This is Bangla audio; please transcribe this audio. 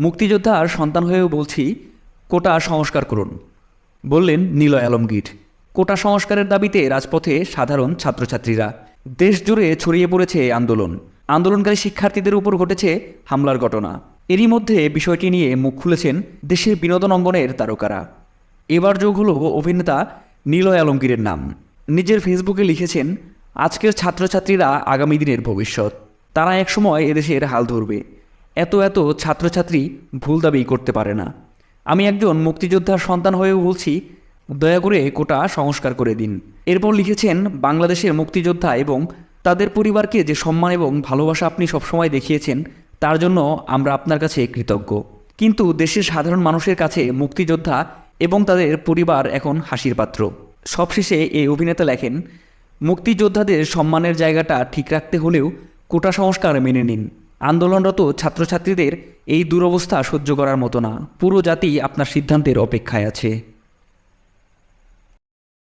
মুক্তিযোদ্ধার সন্তান হয়েও বলছি, কোটা সংস্কার করুন। বললেন নিলয় আলমগীর। কোটা সংস্কারের দাবিতে রাজপথে সাধারণ ছাত্রছাত্রীরা। দেশ জুড়ে ছড়িয়ে পড়েছে আন্দোলন। আন্দোলনকারী শিক্ষার্থীদের উপর ঘটেছে হামলার ঘটনা। এরই মধ্যে বিষয়টি নিয়ে মুখ খুলেছেন দেশের বিনোদন অঙ্গনের তারকারা। এবার যোগ হলো অভিনেতা নিলয় আলমগীরের নাম। নিজের ফেসবুকে লিখেছেন, আজকের ছাত্রছাত্রীরা আগামী দিনের ভবিষ্যৎ। তারা একসময় এদেশের হাল ধরবে। এত এত ছাত্রছাত্রী ভুল দাবি করতে পারে না। আমি একজন মুক্তিযোদ্ধার সন্তান হয়েও বলছি, দয়া করে কোটা সংস্কার করে দিন। এরপর লিখেছেন, বাংলাদেশের মুক্তিযোদ্ধা এবং তাদের পরিবারকে যে সম্মান এবং ভালোবাসা আপনি সবসময় দেখিয়েছেন, তার জন্য আমরা আপনার কাছে কৃতজ্ঞ। কিন্তু দেশের সাধারণ মানুষের কাছে মুক্তিযোদ্ধা এবং তাদের পরিবার এখন হাসির পাত্র। সবশেষে এই অভিনেতা লেখেন, মুক্তিযোদ্ধাদের সম্মানের জায়গাটা ঠিক রাখতে হলেও কোটা সংস্কার মেনে নিন। আন্দোলনরত ছাত্রছাত্রীদের এই দুরবস্থা সহ্য করার মতো না। পুরো জাতি আপনার সিদ্ধান্তের অপেক্ষায় আছে।